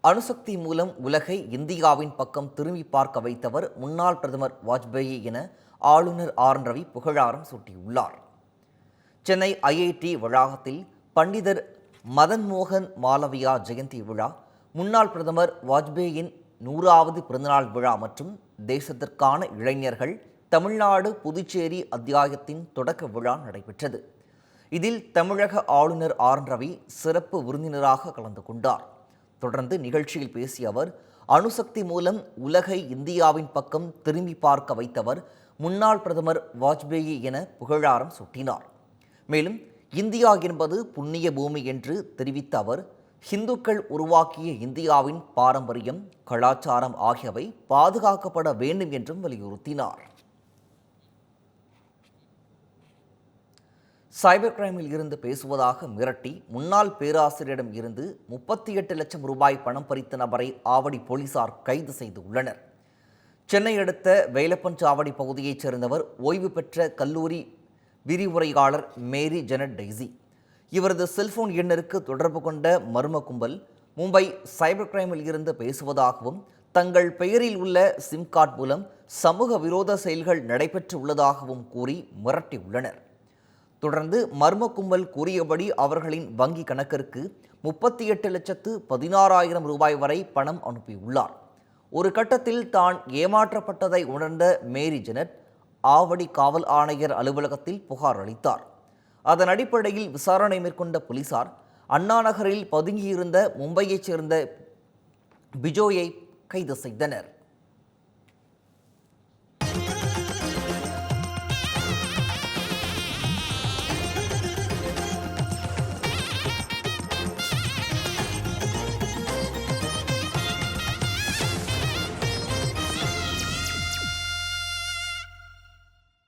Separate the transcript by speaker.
Speaker 1: அணுசக்தி மூலம் உலகை இந்தியாவின் பக்கம் திரும்பி பார்க்க வைத்தவர் முன்னாள் பிரதமர் வாஜ்பேயி என ஆளுநர் ஆர். ரவி புகழாரம் சூட்டியுள்ளார். சென்னை ஐஐடி வளாகத்தில் பண்டிதர் மதன் மோகன் மாலவியா ஜெயந்தி விழா முன்னாள் பிரதமர் வாஜ்பேயின் நூறாவது பிறந்தநாள் விழா மற்றும் தேசத்திற்கான இளைஞர்கள் தமிழ்நாடு புதுச்சேரி அத்தியாயத்தின் தொடக்க விழா நடைபெற்றது. இதில் தமிழக ஆளுநர் ஆர். ரவி சிறப்பு விருந்தினராக கலந்து கொண்டார். தொடர்ந்து நிகழ்ச்சியில் பேசிய அவர் அணுசக்தி மூலம் உலகை இந்தியாவின் பக்கம் திரும்பி பார்க்க வைத்தவர் முன்னாள் பிரதமர் வாஜ்பேயி என புகழாரம் சூட்டினார். மேலும் இந்தியா என்பது புண்ணிய பூமி என்று தெரிவித்த அவர் ஹிந்துக்கள் உருவாக்கிய இந்தியாவின் பாரம்பரியம் கலாச்சாரம் ஆகியவை பாதுகாக்கப்பட வேண்டும் என்றும் வலியுறுத்தினார். சைபர் கிரைமில் இருந்து பேசுவதாக மிரட்டி முன்னாள் பேராசிரியரிடம் இருந்து முப்பத்தி எட்டு லட்சம் ரூபாய் பணம் பறித்த நபரை ஆவடி போலீசார் கைது செய்து உள்ளனர். சென்னை அடுத்த வேலப்பஞ்சாவடி பகுதியைச் சேர்ந்தவர் ஓய்வு பெற்ற கல்லூரி விரிவுரையாளர் மேரி ஜெனட் டெய்ஸி இவரது செல்போன் எண்ணிற்கு தொடர்பு கொண்ட மர்ம கும்பல் மும்பை சைபர் கிரைமில் இருந்து பேசுவதாகவும் தங்கள் பெயரில் உள்ள சிம் கார்டு மூலம் சமூக விரோத செயல்கள் நடைபெற்று உள்ளதாகவும் கூறி மிரட்டியுள்ளனர். தொடர்ந்து மர்ம கும்பல் கூறியபடி அவர்களின் வங்கி கணக்கிற்கு முப்பத்தி எட்டு லட்சத்து பதினாறாயிரம் ரூபாய் வரை பணம் அனுப்பியுள்ளார். ஒரு கட்டத்தில் தான் ஏமாற்றப்பட்டதை உணர்ந்த மேரி ஜெனட் ஆவடி காவல் ஆணையர் அலுவலகத்தில் புகார் அளித்தார். அதன் அடிப்படையில் விசாரணை மேற்கொண்ட போலீசார் அண்ணா நகரில் பதுங்கியிருந்த மும்பையைச் சேர்ந்த பிஜோயை கைது செய்தனர்.